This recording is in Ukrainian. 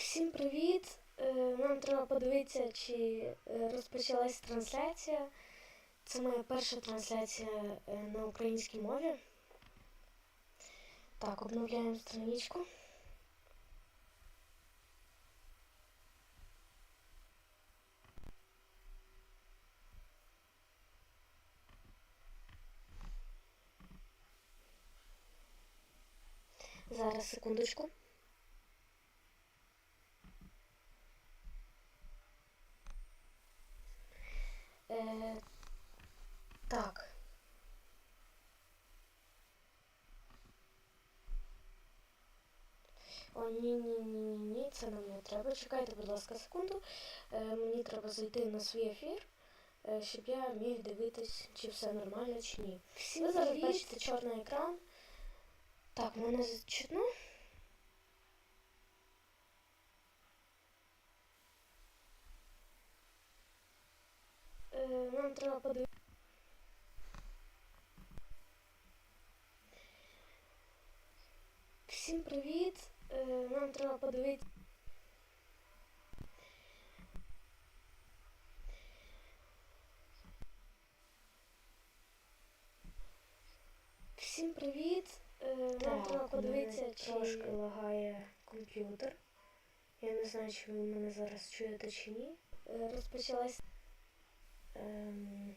Всім привіт! Е, Нам треба подивитися, чи е, розпочалась трансляція. Це моя перша трансляція е, на українській мові. Так, обновляємо страничку. Зараз секундочку. Е, так. О, ні, ні, ні, ні, ні, це нам не треба. Чекайте, будь ласка, секунду. Е, мені треба зайти на свій ефір, е, щоб я міг дивитись, чи все нормально, чи ні. Ви зараз бачите чорний екран. Так, мене чутно. Е, нам треба подивитися. Всім привіт! Е, нам треба подивитися. Всім привіт! Е, нам треба подивитися, чи трошки лагає комп'ютер. Я не знаю, чи ви мене зараз чуєте чи ні. Е, розпочалась. Ем...